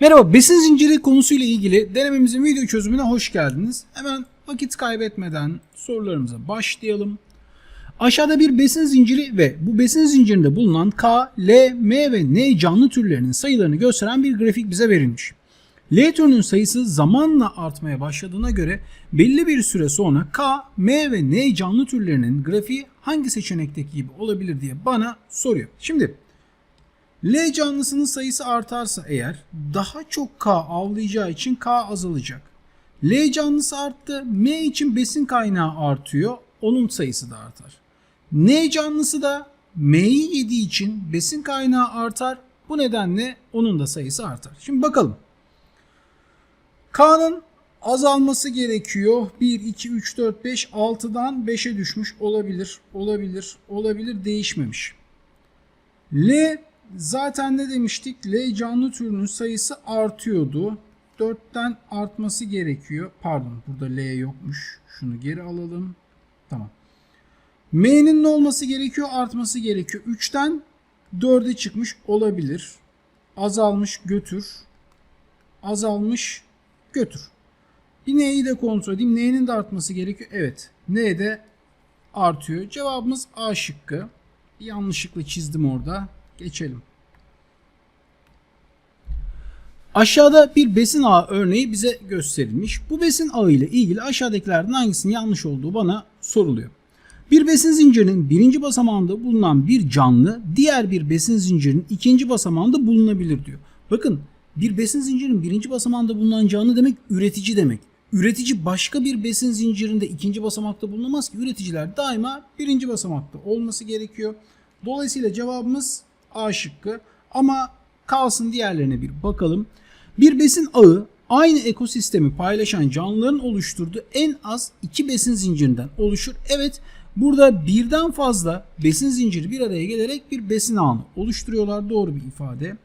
Merhaba besin zinciri konusuyla ilgili denememizin video çözümüne hoş geldiniz. Hemen vakit kaybetmeden sorularımıza başlayalım. Aşağıda bir besin zinciri ve bu besin zincirinde bulunan K, L, M ve N canlı türlerinin sayılarını gösteren bir grafik bize verilmiş. L türünün sayısı zamanla artmaya başladığına göre belli bir süre sonra K, M ve N canlı türlerinin grafiği hangi seçenekteki gibi olabilir diye bana soruyor. Şimdi L canlısının sayısı artarsa eğer daha çok K avlayacağı için K azalacak. L canlısı arttı. M için besin kaynağı artıyor. Onun sayısı da artar. N canlısı da M'yi yediği için besin kaynağı artar. Bu nedenle onun da sayısı artar. Şimdi bakalım. K'nın azalması gerekiyor. 1, 2, 3, 4, 5, 6'dan 5'e düşmüş olabilir. Olabilir. Olabilir. Değişmemiş. L zaten ne demiştik? L canlı türünün sayısı artıyordu. 4'ten artması gerekiyor. Pardon burada L yokmuş. Şunu geri alalım. Tamam. M'nin ne olması gerekiyor? Artması gerekiyor. 3'ten 4'e çıkmış olabilir. Azalmış götür. Azalmış götür. Bir N'yi de kontrol edeyim. N'nin de artması gerekiyor. Evet. N de artıyor. Cevabımız A şıkkı. Yanlışlıkla çizdim orada. Geçelim. Aşağıda bir besin ağı örneği bize gösterilmiş. Bu besin ağı ile ilgili aşağıdakilerden hangisinin yanlış olduğu bana soruluyor. Bir besin zincirinin birinci basamağında bulunan bir canlı diğer bir besin zincirinin ikinci basamağında bulunabilir diyor. Bakın bir besin zincirinin birinci basamağında bulunan canlı demek üretici demek. Üretici başka bir besin zincirinde ikinci basamakta bulunamaz ki. Üreticiler daima birinci basamakta olması gerekiyor. Dolayısıyla cevabımız A şıkkı. Ama kalsın diğerlerine bir bakalım. Bir besin ağı aynı ekosistemi paylaşan canlıların oluşturduğu en az iki besin zincirinden oluşur. Evet burada birden fazla besin zinciri bir araya gelerek bir besin ağını oluşturuyorlar. Doğru bir ifade.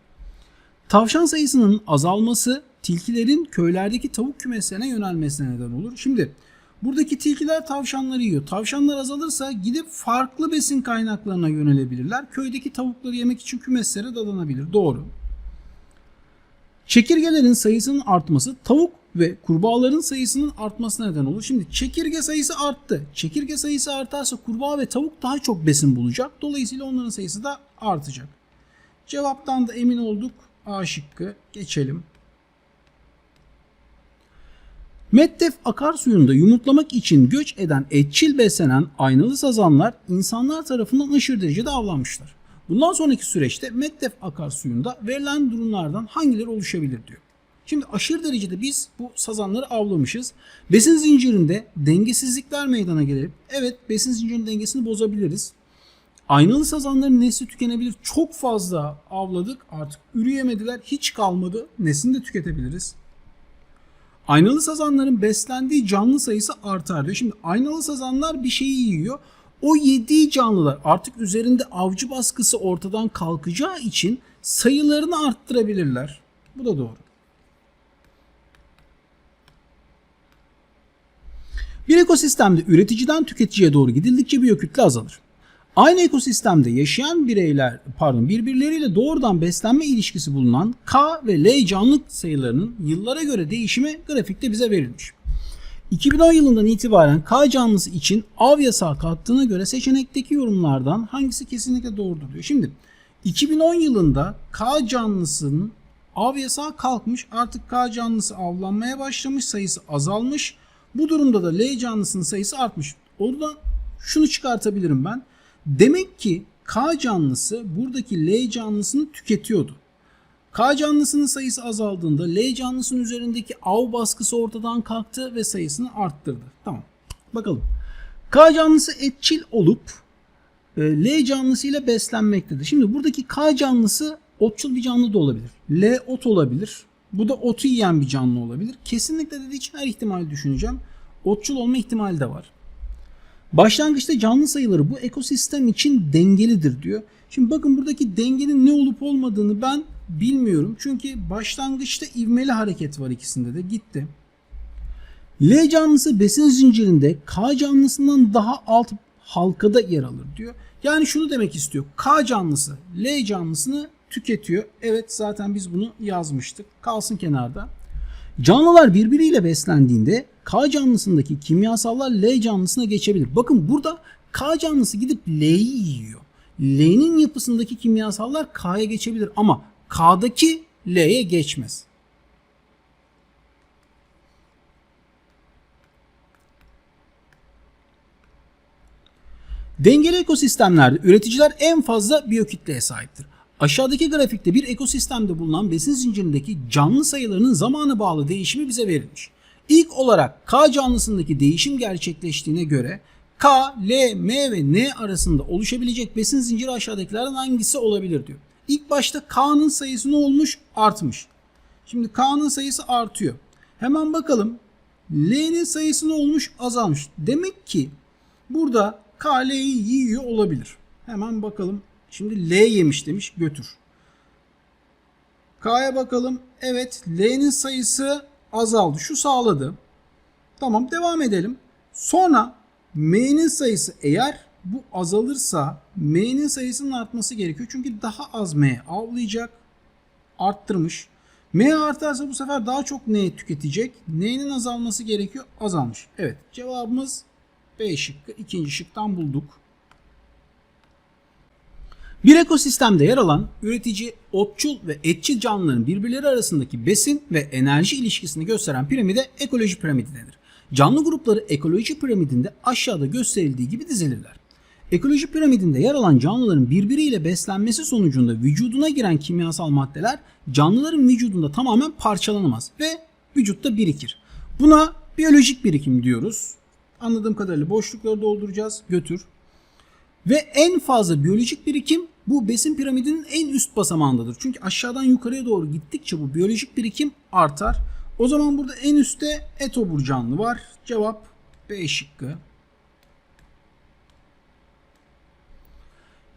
Tavşan sayısının azalması tilkilerin köylerdeki tavuk kümeslerine yönelmesine neden olur. Şimdi buradaki tilkiler tavşanları yiyor. Tavşanlar azalırsa gidip farklı besin kaynaklarına yönelebilirler. Köydeki tavukları yemek için kümeslere dadanabilir. Doğru. Çekirgelerin sayısının artması tavuk ve kurbağaların sayısının artmasına neden olur. Şimdi çekirge sayısı arttı. Çekirge sayısı artarsa kurbağa ve tavuk daha çok besin bulacak. Dolayısıyla onların sayısı da artacak. Cevaptan da emin olduk. A şıkkı. Geçelim. Meddef akarsuyunda yumurtlamak için göç eden etçil beslenen aynalı sazanlar insanlar tarafından aşırı derecede avlanmışlar. Bundan sonraki süreçte Meddef akarsuyunda verilen durumlardan hangileri oluşabilir diyor. Şimdi aşırı derecede biz bu sazanları avlamışız. Besin zincirinde dengesizlikler meydana gelip evet besin zincirinin dengesini bozabiliriz. Aynalı sazanların nesli tükenebilir. Çok fazla avladık artık üreyemediler hiç kalmadı. Neslini de tüketebiliriz. Aynalı sazanların beslendiği canlı sayısı artar diyor. Şimdi aynalı sazanlar bir şeyi yiyor. O yediği canlılar artık üzerinde avcı baskısı ortadan kalkacağı için sayılarını arttırabilirler. Bu da doğru. Bir ekosistemde üreticiden tüketiciye doğru gidildikçe biyokütle azalır. Aynı ekosistemde yaşayan bireyler, pardon, birbirleriyle doğrudan beslenme ilişkisi bulunan K ve L canlı sayılarının yıllara göre değişimi grafikte bize verilmiş. 2010 yılından itibaren K canlısı için av yasağı kalktığına göre seçenekteki yorumlardan hangisi kesinlikle doğrudur diyor. Şimdi 2010 yılında K canlısının av yasağı kalkmış. Artık K canlısı avlanmaya başlamış. Sayısı azalmış. Bu durumda da L canlısının sayısı artmış. Oradan şunu çıkartabilirim ben. Demek ki K canlısı buradaki L canlısını tüketiyordu. K canlısının sayısı azaldığında L canlısının üzerindeki av baskısı ortadan kalktı ve sayısını arttırdı. Tamam. Bakalım. K canlısı etçil olup e, L canlısı ile beslenmektedir. Şimdi buradaki K canlısı otçul bir canlı da olabilir. L ot olabilir. Bu da otu yiyen bir canlı olabilir. Kesinlikle dediği için her ihtimali düşüneceğim. Otçul olma ihtimali de var. Başlangıçta canlı sayıları bu ekosistem için dengelidir diyor. Şimdi bakın buradaki dengenin ne olup olmadığını ben bilmiyorum. Çünkü başlangıçta ivmeli hareket var ikisinde de gitti. L canlısı besin zincirinde K canlısından daha alt halkada yer alır diyor. Yani şunu demek istiyor. K canlısı L canlısını tüketiyor. Evet zaten biz bunu yazmıştık. Kalsın kenarda. Canlılar birbiriyle beslendiğinde K canlısındaki kimyasallar L canlısına geçebilir. Bakın burada K canlısı gidip L'yi yiyor. L'nin yapısındaki kimyasallar K'ya geçebilir ama K'daki L'ye geçmez. Dengeli ekosistemlerde üreticiler en fazla biyokütleye sahiptir. Aşağıdaki grafikte bir ekosistemde bulunan besin zincirindeki canlı sayılarının zamana bağlı değişimi bize verilmiş. İlk olarak K canlısındaki değişim gerçekleştiğine göre K, L, M ve N arasında oluşabilecek besin zinciri aşağıdakilerden hangisi olabilir diyor. İlk başta K'nın sayısı ne olmuş? Artmış. Şimdi K'nın sayısı artıyor. Hemen bakalım. L'nin sayısı ne olmuş? Azalmış. Demek ki burada K, L'yi yiyor olabilir. Hemen bakalım. Şimdi L yemiş demiş. Götür. K'ya bakalım. Evet L'nin sayısı azaldı. Şu sağladı. Tamam devam edelim. Sonra M'nin sayısı eğer bu azalırsa M'nin sayısının artması gerekiyor. Çünkü daha az M avlayacak. Arttırmış. M artarsa bu sefer daha çok N tüketecek. N'nin azalması gerekiyor. Azalmış. Evet cevabımız B şıkkı. ikinci şıktan bulduk. Bir ekosistemde yer alan üretici, otçul ve etçil canlıların birbirleri arasındaki besin ve enerji ilişkisini gösteren piramide ekoloji piramidi denir. Canlı grupları ekoloji piramidinde aşağıda gösterildiği gibi dizilirler. Ekoloji piramidinde yer alan canlıların birbiriyle beslenmesi sonucunda vücuduna giren kimyasal maddeler canlıların vücudunda tamamen parçalanamaz ve vücutta birikir. Buna biyolojik birikim diyoruz. Anladığım kadarıyla boşlukları dolduracağız. Götür. Ve en fazla biyolojik birikim bu besin piramidinin en üst basamağındadır. Çünkü aşağıdan yukarıya doğru gittikçe bu biyolojik birikim artar. O zaman burada en üstte etobur canlı var. Cevap B şıkkı.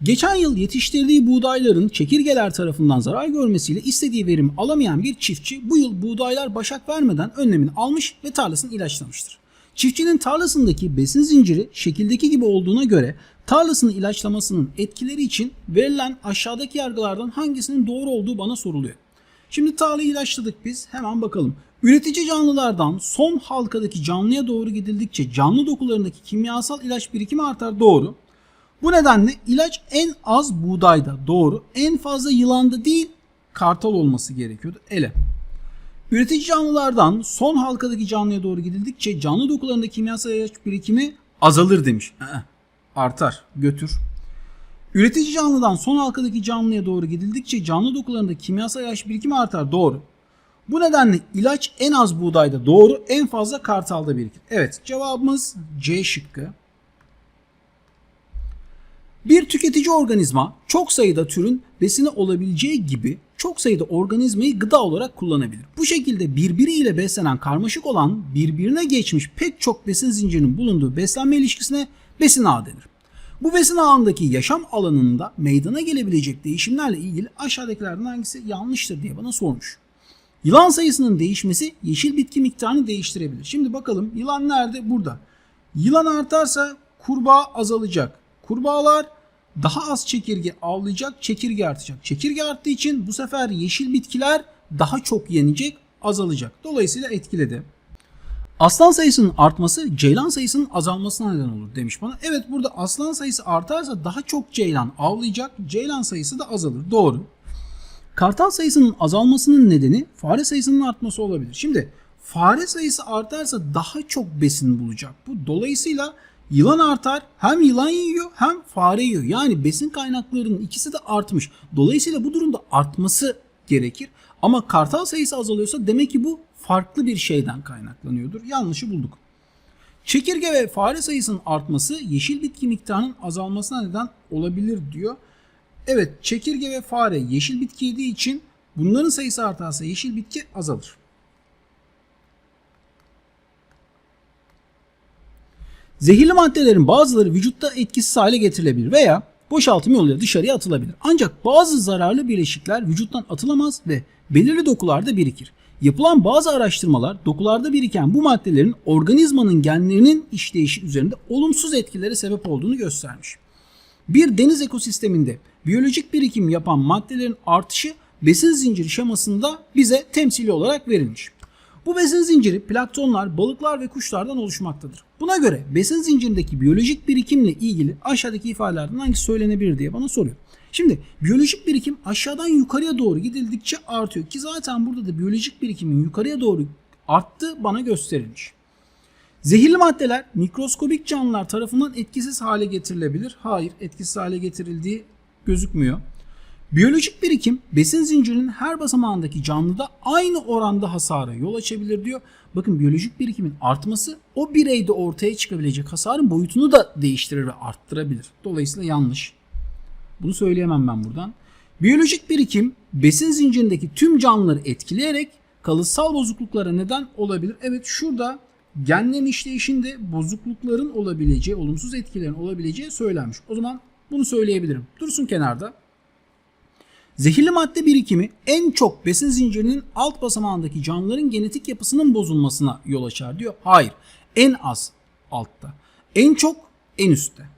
Geçen yıl yetiştirdiği buğdayların çekirgeler tarafından zarar görmesiyle istediği verim alamayan bir çiftçi bu yıl buğdaylar başak vermeden önlemini almış ve tarlasını ilaçlamıştır. Çiftçinin tarlasındaki besin zinciri şekildeki gibi olduğuna göre tarlasını ilaçlamasının etkileri için verilen aşağıdaki yargılardan hangisinin doğru olduğu bana soruluyor. Şimdi tarlayı ilaçladık biz. Hemen bakalım. Üretici canlılardan son halkadaki canlıya doğru gidildikçe canlı dokularındaki kimyasal ilaç birikimi artar. Doğru. Bu nedenle ilaç en az buğdayda doğru. En fazla yılanda değil kartal olması gerekiyordu. Ele. Üretici canlılardan son halkadaki canlıya doğru gidildikçe canlı dokularında kimyasal ilaç birikimi azalır demiş. Ee, artar. Götür. Üretici canlıdan son halkadaki canlıya doğru gidildikçe canlı dokularında kimyasal ilaç birikimi artar. Doğru. Bu nedenle ilaç en az buğdayda doğru, en fazla kartalda birikir. Evet, cevabımız C şıkkı. Bir tüketici organizma çok sayıda türün besini olabileceği gibi çok sayıda organizmayı gıda olarak kullanabilir. Bu şekilde birbiriyle beslenen karmaşık olan birbirine geçmiş pek çok besin zincirinin bulunduğu beslenme ilişkisine besin ağı denir. Bu besin ağındaki yaşam alanında meydana gelebilecek değişimlerle ilgili aşağıdakilerden hangisi yanlıştır diye bana sormuş. Yılan sayısının değişmesi yeşil bitki miktarını değiştirebilir. Şimdi bakalım yılan nerede? Burada. Yılan artarsa kurbağa azalacak. Kurbağalar daha az çekirge avlayacak, çekirge artacak. Çekirge arttığı için bu sefer yeşil bitkiler daha çok yenecek, azalacak. Dolayısıyla etkiledi. Aslan sayısının artması ceylan sayısının azalmasına neden olur demiş bana. Evet burada aslan sayısı artarsa daha çok ceylan avlayacak, ceylan sayısı da azalır. Doğru. Kartal sayısının azalmasının nedeni fare sayısının artması olabilir. Şimdi fare sayısı artarsa daha çok besin bulacak. Bu dolayısıyla yılan artar. Hem yılan yiyor hem fare yiyor. Yani besin kaynaklarının ikisi de artmış. Dolayısıyla bu durumda artması gerekir. Ama kartal sayısı azalıyorsa demek ki bu farklı bir şeyden kaynaklanıyordur. Yanlışı bulduk. Çekirge ve fare sayısının artması yeşil bitki miktarının azalmasına neden olabilir diyor. Evet çekirge ve fare yeşil bitki yediği için bunların sayısı artarsa yeşil bitki azalır. Zehirli maddelerin bazıları vücutta etkisiz hale getirilebilir veya boşaltım yoluyla dışarıya atılabilir. Ancak bazı zararlı bileşikler vücuttan atılamaz ve belirli dokularda birikir. Yapılan bazı araştırmalar dokularda biriken bu maddelerin organizmanın genlerinin işleyişi üzerinde olumsuz etkilere sebep olduğunu göstermiş. Bir deniz ekosisteminde biyolojik birikim yapan maddelerin artışı besin zinciri şemasında bize temsili olarak verilmiş. Bu besin zinciri planktonlar, balıklar ve kuşlardan oluşmaktadır. Buna göre besin zincirindeki biyolojik birikimle ilgili aşağıdaki ifadelerden hangisi söylenebilir diye bana soruyor. Şimdi biyolojik birikim aşağıdan yukarıya doğru gidildikçe artıyor ki zaten burada da biyolojik birikimin yukarıya doğru arttığı bana gösterilmiş. Zehirli maddeler mikroskobik canlılar tarafından etkisiz hale getirilebilir. Hayır, etkisiz hale getirildiği gözükmüyor. Biyolojik birikim besin zincirinin her basamağındaki canlıda aynı oranda hasara yol açabilir diyor. Bakın biyolojik birikimin artması o bireyde ortaya çıkabilecek hasarın boyutunu da değiştirir ve arttırabilir. Dolayısıyla yanlış. Bunu söyleyemem ben buradan. Biyolojik birikim besin zincirindeki tüm canlıları etkileyerek kalıtsal bozukluklara neden olabilir. Evet şurada genlerin işleyişinde bozuklukların olabileceği, olumsuz etkilerin olabileceği söylenmiş. O zaman bunu söyleyebilirim. Dursun kenarda. Zehirli madde birikimi en çok besin zincirinin alt basamağındaki canlıların genetik yapısının bozulmasına yol açar diyor. Hayır. En az altta. En çok en üstte.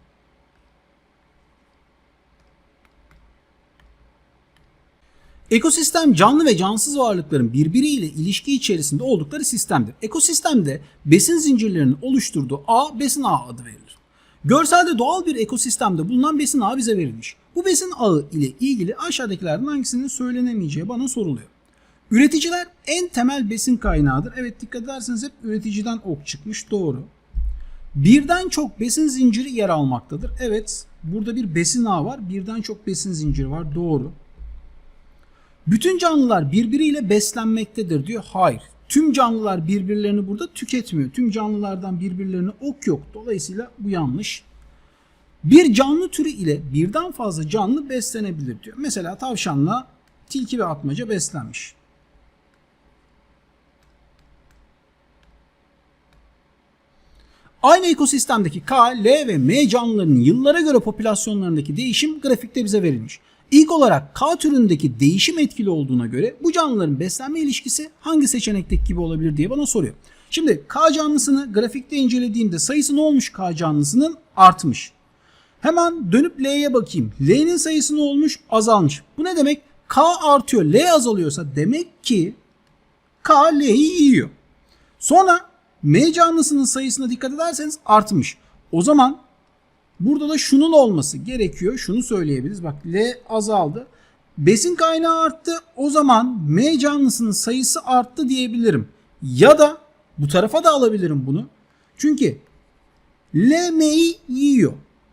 Ekosistem canlı ve cansız varlıkların birbiriyle ilişki içerisinde oldukları sistemdir. Ekosistemde besin zincirlerinin oluşturduğu ağ besin ağı adı verilir. Görselde doğal bir ekosistemde bulunan besin ağı bize verilmiş. Bu besin ağı ile ilgili aşağıdakilerden hangisinin söylenemeyeceği bana soruluyor. Üreticiler en temel besin kaynağıdır. Evet dikkat ederseniz hep üreticiden ok çıkmış doğru. Birden çok besin zinciri yer almaktadır. Evet burada bir besin ağı var. Birden çok besin zinciri var. Doğru. Bütün canlılar birbiriyle beslenmektedir diyor. Hayır. Tüm canlılar birbirlerini burada tüketmiyor. Tüm canlılardan birbirlerine ok yok. Dolayısıyla bu yanlış. Bir canlı türü ile birden fazla canlı beslenebilir diyor. Mesela tavşanla tilki ve atmaca beslenmiş. Aynı ekosistemdeki K, L ve M canlılarının yıllara göre popülasyonlarındaki değişim grafikte bize verilmiş. İlk olarak K türündeki değişim etkili olduğuna göre bu canlıların beslenme ilişkisi hangi seçenekteki gibi olabilir diye bana soruyor. Şimdi K canlısını grafikte incelediğimde sayısı ne olmuş K canlısının? Artmış. Hemen dönüp L'ye bakayım. L'nin sayısı ne olmuş? Azalmış. Bu ne demek? K artıyor, L azalıyorsa demek ki K L'yi yiyor. Sonra M canlısının sayısına dikkat ederseniz artmış. O zaman burada da şunun olması gerekiyor. Şunu söyleyebiliriz. Bak L azaldı. Besin kaynağı arttı. O zaman M canlısının sayısı arttı diyebilirim. Ya da bu tarafa da alabilirim bunu. Çünkü L M'yi yiyor.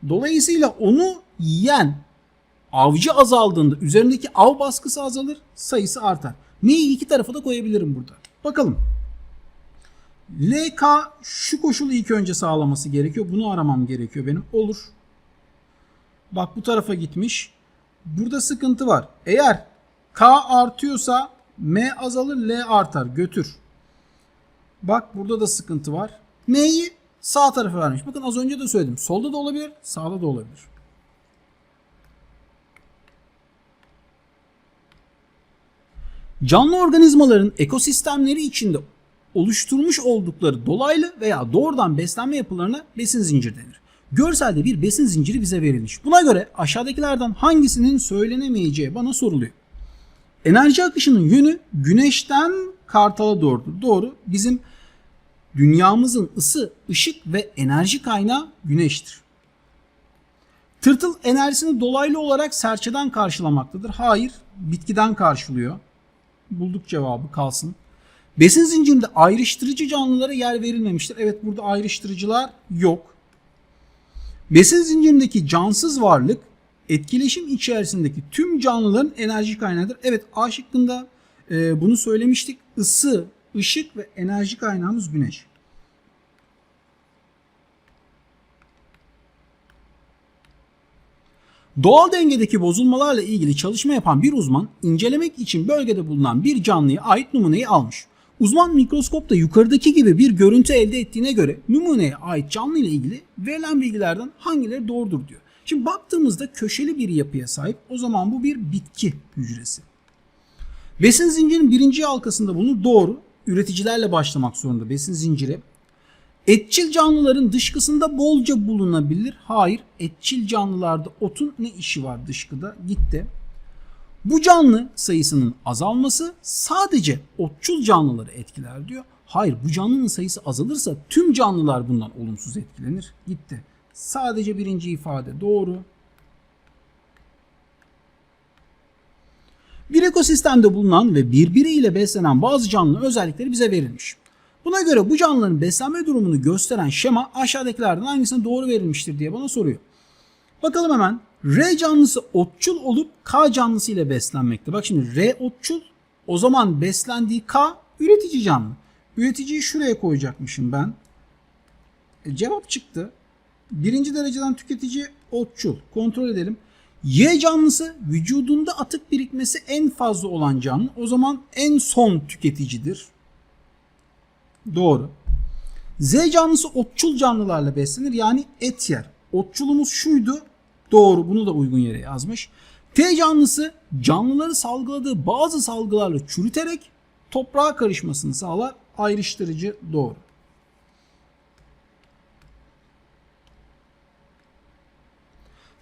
Dolayısıyla onu yiyen avcı azaldığında üzerindeki av baskısı azalır, sayısı artar. M'yi iki tarafa da koyabilirim burada. Bakalım. LK şu koşulu ilk önce sağlaması gerekiyor. Bunu aramam gerekiyor benim. Olur. Bak bu tarafa gitmiş. Burada sıkıntı var. Eğer K artıyorsa M azalır, L artar. Götür. Bak burada da sıkıntı var. M'yi sağ tarafa vermiş. Bakın az önce de söyledim. Solda da olabilir, sağda da olabilir. Canlı organizmaların ekosistemleri içinde oluşturmuş oldukları dolaylı veya doğrudan beslenme yapılarına besin zinciri denir. Görselde bir besin zinciri bize verilmiş. Buna göre aşağıdakilerden hangisinin söylenemeyeceği bana soruluyor. Enerji akışının yönü güneşten kartala doğrudur. Doğru. Bizim dünyamızın ısı, ışık ve enerji kaynağı güneştir. Tırtıl enerjisini dolaylı olarak serçeden karşılamaktadır. Hayır, bitkiden karşılıyor. Bulduk cevabı kalsın. Besin zincirinde ayrıştırıcı canlılara yer verilmemiştir. Evet burada ayrıştırıcılar yok. Besin zincirindeki cansız varlık etkileşim içerisindeki tüm canlıların enerji kaynağıdır. Evet A şıkkında e, bunu söylemiştik. Isı, ışık ve enerji kaynağımız güneş. Doğal dengedeki bozulmalarla ilgili çalışma yapan bir uzman incelemek için bölgede bulunan bir canlıya ait numuneyi almış. Uzman mikroskopta yukarıdaki gibi bir görüntü elde ettiğine göre numuneye ait canlı ile ilgili verilen bilgilerden hangileri doğrudur diyor. Şimdi baktığımızda köşeli bir yapıya sahip o zaman bu bir bitki hücresi. Besin zincirinin birinci halkasında bunu doğru. Üreticilerle başlamak zorunda besin zinciri. Etçil canlıların dışkısında bolca bulunabilir. Hayır, etçil canlılarda otun ne işi var dışkıda? Gitti. Bu canlı sayısının azalması sadece otçul canlıları etkiler diyor. Hayır bu canlının sayısı azalırsa tüm canlılar bundan olumsuz etkilenir. Gitti. Sadece birinci ifade doğru. Bir ekosistemde bulunan ve birbiriyle beslenen bazı canlı özellikleri bize verilmiş. Buna göre bu canlıların beslenme durumunu gösteren şema aşağıdakilerden hangisine doğru verilmiştir diye bana soruyor. Bakalım hemen. R canlısı otçul olup K canlısı ile beslenmekte. Bak şimdi R otçul o zaman beslendiği K üretici canlı. Üreticiyi şuraya koyacakmışım ben. E, cevap çıktı. Birinci dereceden tüketici otçul. Kontrol edelim. Y canlısı vücudunda atık birikmesi en fazla olan canlı. O zaman en son tüketicidir. Doğru. Z canlısı otçul canlılarla beslenir. Yani et yer. Otçulumuz şuydu. Doğru. Bunu da uygun yere yazmış. T canlısı canlıları salgıladığı bazı salgılarla çürüterek toprağa karışmasını sağlar. Ayrıştırıcı doğru.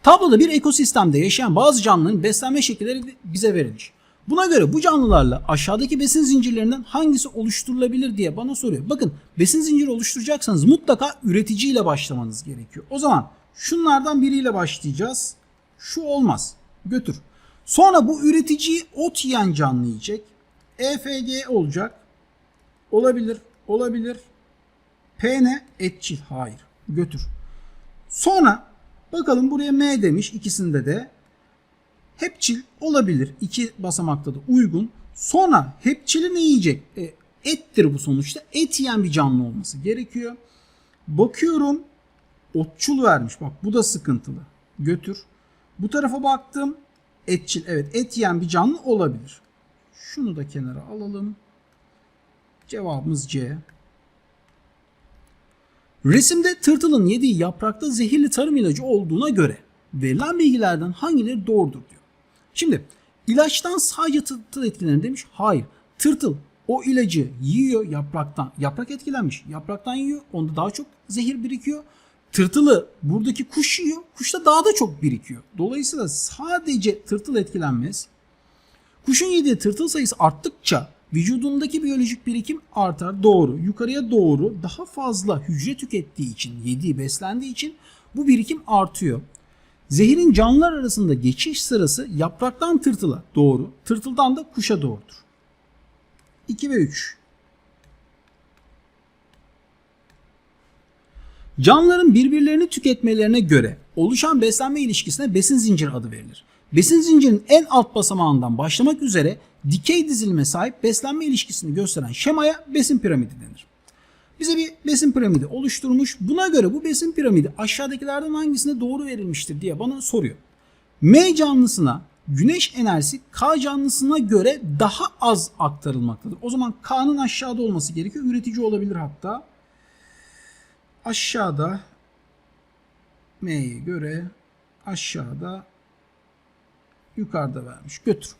Tabloda bir ekosistemde yaşayan bazı canlıların beslenme şekilleri bize verilmiş. Buna göre bu canlılarla aşağıdaki besin zincirlerinden hangisi oluşturulabilir diye bana soruyor. Bakın besin zinciri oluşturacaksanız mutlaka üreticiyle başlamanız gerekiyor. O zaman şunlardan biriyle başlayacağız. Şu olmaz. Götür. Sonra bu üreticiyi ot yiyen canlı yiyecek. EFG olacak. Olabilir. Olabilir. P ne? Etçil. Hayır. Götür. Sonra bakalım buraya M demiş ikisinde de. Hepçil olabilir. İki basamakta da uygun. Sonra hepçili ne yiyecek? E, ettir bu sonuçta. Et yiyen bir canlı olması gerekiyor. Bakıyorum. Otçul vermiş. Bak bu da sıkıntılı. Götür. Bu tarafa baktım. Etçil. Evet et yiyen bir canlı olabilir. Şunu da kenara alalım. Cevabımız C. Resimde tırtılın yediği yaprakta zehirli tarım ilacı olduğuna göre verilen bilgilerden hangileri doğrudur diyor. Şimdi ilaçtan sadece tırtıl etkilenir demiş. Hayır. Tırtıl o ilacı yiyor yapraktan. Yaprak etkilenmiş. Yapraktan yiyor. Onda daha çok zehir birikiyor. Tırtılı buradaki kuş yiyor. Kuşta daha da çok birikiyor. Dolayısıyla sadece tırtıl etkilenmez. Kuşun yediği tırtıl sayısı arttıkça vücudundaki biyolojik birikim artar. Doğru. Yukarıya doğru daha fazla hücre tükettiği için, yediği, beslendiği için bu birikim artıyor. Zehirin canlılar arasında geçiş sırası yapraktan tırtıla doğru, tırtıldan da kuşa doğrudur. 2 ve 3. Canlıların birbirlerini tüketmelerine göre oluşan beslenme ilişkisine besin zinciri adı verilir. Besin zincirinin en alt basamağından başlamak üzere dikey dizilime sahip beslenme ilişkisini gösteren şemaya besin piramidi denir. Bize bir besin piramidi oluşturmuş. Buna göre bu besin piramidi aşağıdakilerden hangisine doğru verilmiştir diye bana soruyor. M canlısına güneş enerjisi K canlısına göre daha az aktarılmaktadır. O zaman K'nın aşağıda olması gerekiyor. Üretici olabilir hatta. Aşağıda M'ye göre aşağıda yukarıda vermiş. Götür.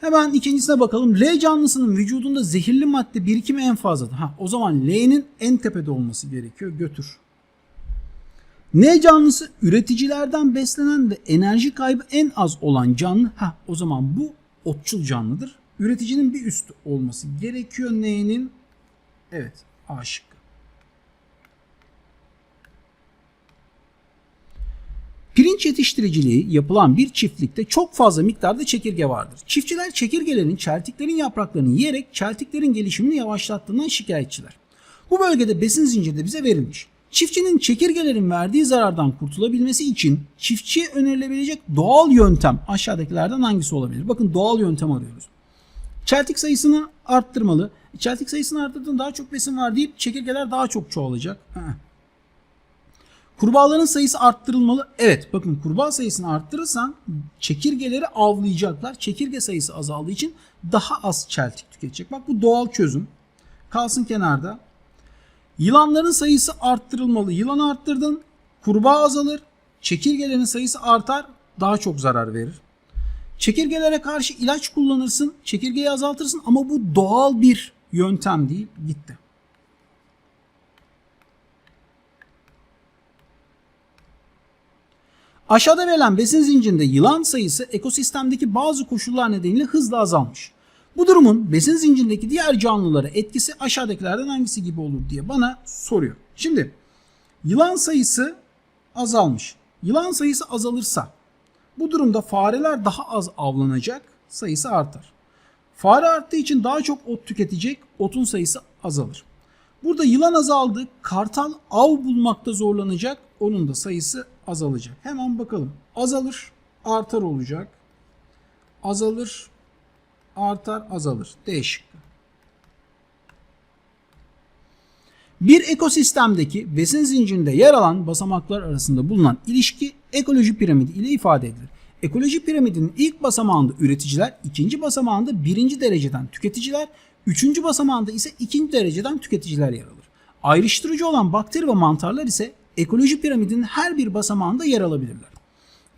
Hemen ikincisine bakalım. L canlısının vücudunda zehirli madde birikimi en fazladır. Ha, o zaman L'nin en tepede olması gerekiyor. Götür. N canlısı üreticilerden beslenen ve enerji kaybı en az olan canlı. Ha, o zaman bu otçul canlıdır. Üreticinin bir üstü olması gerekiyor. N'nin evet A. Pirinç yetiştiriciliği yapılan bir çiftlikte çok fazla miktarda çekirge vardır. Çiftçiler çekirgelerin çeltiklerin yapraklarını yiyerek çeltiklerin gelişimini yavaşlattığından şikayetçiler. Bu bölgede besin zinciri de bize verilmiş. Çiftçinin çekirgelerin verdiği zarardan kurtulabilmesi için çiftçiye önerilebilecek doğal yöntem aşağıdakilerden hangisi olabilir? Bakın doğal yöntem arıyoruz. Çeltik sayısını arttırmalı. Çeltik sayısını arttırdığında daha çok besin var deyip çekirgeler daha çok çoğalacak. Kurbağaların sayısı arttırılmalı. Evet bakın kurbağa sayısını arttırırsan çekirgeleri avlayacaklar. Çekirge sayısı azaldığı için daha az çeltik tüketecek. Bak bu doğal çözüm. Kalsın kenarda. Yılanların sayısı arttırılmalı. Yılanı arttırdın. Kurbağa azalır. Çekirgelerin sayısı artar. Daha çok zarar verir. Çekirgelere karşı ilaç kullanırsın. Çekirgeyi azaltırsın ama bu doğal bir yöntem değil. Gitti. Aşağıda verilen besin zincirinde yılan sayısı ekosistemdeki bazı koşullar nedeniyle hızla azalmış. Bu durumun besin zincirindeki diğer canlılara etkisi aşağıdakilerden hangisi gibi olur diye bana soruyor. Şimdi yılan sayısı azalmış. Yılan sayısı azalırsa bu durumda fareler daha az avlanacak, sayısı artar. Fare arttığı için daha çok ot tüketecek, otun sayısı azalır. Burada yılan azaldı, kartal av bulmakta zorlanacak, onun da sayısı azalacak. Hemen bakalım. Azalır, artar olacak. Azalır, artar, azalır. D şıkkı. Bir ekosistemdeki besin zincirinde yer alan basamaklar arasında bulunan ilişki ekoloji piramidi ile ifade edilir. Ekoloji piramidinin ilk basamağında üreticiler, ikinci basamağında birinci dereceden tüketiciler, üçüncü basamağında ise ikinci dereceden tüketiciler yer alır. Ayrıştırıcı olan bakteri ve mantarlar ise ekoloji piramidinin her bir basamağında yer alabilirler.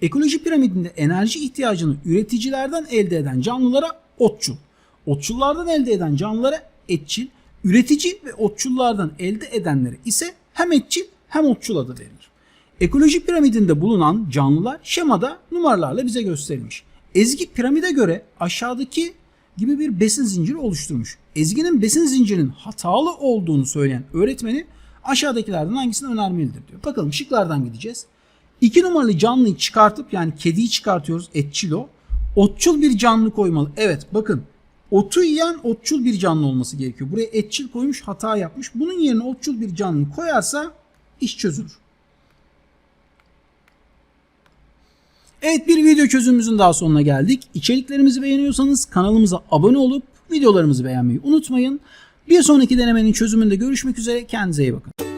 Ekoloji piramidinde enerji ihtiyacını üreticilerden elde eden canlılara otçul, otçullardan elde eden canlılara etçil, üretici ve otçullardan elde edenlere ise hem etçil hem otçul adı verilir. Ekoloji piramidinde bulunan canlılar şemada numaralarla bize gösterilmiş. Ezgi piramide göre aşağıdaki gibi bir besin zinciri oluşturmuş. Ezgi'nin besin zincirinin hatalı olduğunu söyleyen öğretmeni aşağıdakilerden hangisini önermelidir diyor. Bakalım şıklardan gideceğiz. 2 numaralı canlıyı çıkartıp yani kediyi çıkartıyoruz etçil o. Otçul bir canlı koymalı. Evet bakın otu yiyen otçul bir canlı olması gerekiyor. Buraya etçil koymuş hata yapmış. Bunun yerine otçul bir canlı koyarsa iş çözülür. Evet bir video çözümümüzün daha sonuna geldik. İçeriklerimizi beğeniyorsanız kanalımıza abone olup videolarımızı beğenmeyi unutmayın. Bir sonraki denemenin çözümünde görüşmek üzere. Kendinize iyi bakın.